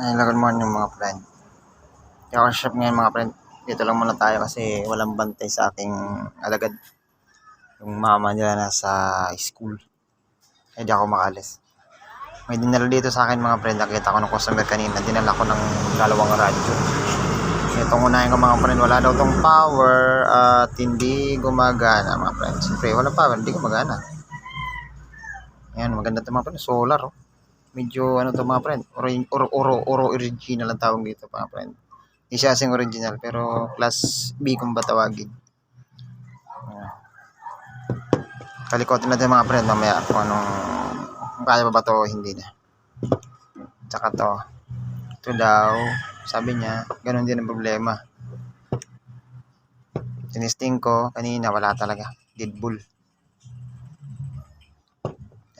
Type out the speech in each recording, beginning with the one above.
Hello, good morning mga friend. Ako shop ngayon mga friend. Dito lang muna tayo kasi walang bantay sa aking alagad. Yung mama nila nasa school. Kaya di ako makalis. May dinala dito sa akin mga friend. Nakita ko ng customer kanina. Dinala ko ng dalawang radyo. Itong unahin ko mga friend. Wala daw tong power at hindi gumagana mga friend. Siyempre walang power. Hindi gumagana. Ayan, maganda ito mga friend. Solar oh medyo ano to mga friend, oro, oro, oro, oro original ang tawag dito mga friend. Hindi siya kasing original pero class B kung ba tawagin. Ayan. Kalikotin natin mga friend mamaya kung anong kung kaya pa ba to hindi na. Tsaka to. Ito daw, sabi niya, ganun din ang problema. Tinisting ko, kanina wala talaga. Dead bull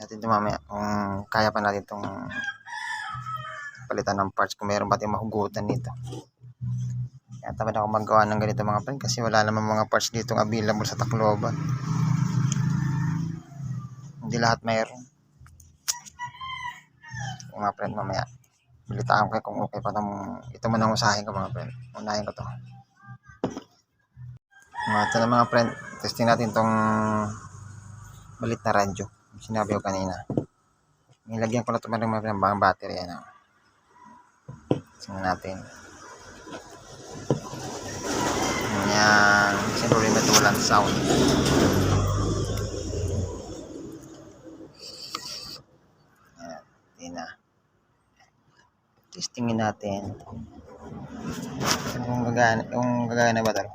natin ito mamaya. Kung kaya pa natin itong palitan ng parts kung meron ba tayong mahugutan nito. Kaya tamad ako magawa ng ganito mga friend kasi wala naman mga parts dito available sa Tacloban. Hindi lahat mayroon mga friend mamaya bilitaan ko kung okay pa itong ito man ang usahin ko mga friend. Unahin ko to. Mga ito na mga friend testing natin itong balit na radyo sinabi ko kanina. Nilagyan ko na ito mga mga battery. Ano. Tingnan natin. Yan. Kasi problema ito walang sound. Yan. Hindi na. Testingin natin. Kung gagana, kung gagana ba ito?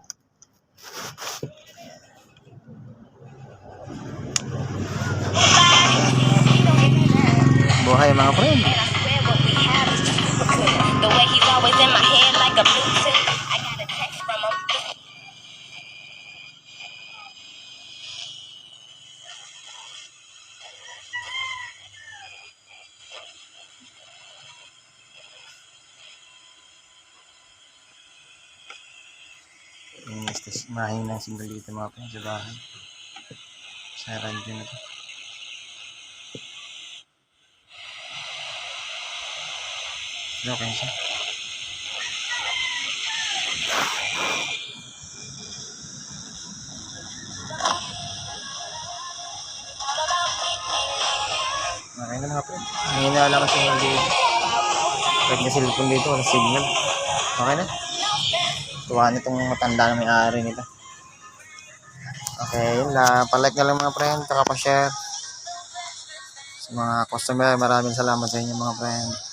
Yung istas, mahing ng single dito mga friend sa bahay. Sa radyo na to. Okay siya. Okay na mga friend. Mahina lang kasi hindi. Kahit na cellphone dito, wala signal. Okay na. Tuwa nitong matanda na may-ari nito. Okay, yun lang. Palike na lang mga friend, saka pa-share. Sa mga customer, maraming salamat sa inyo mga friend.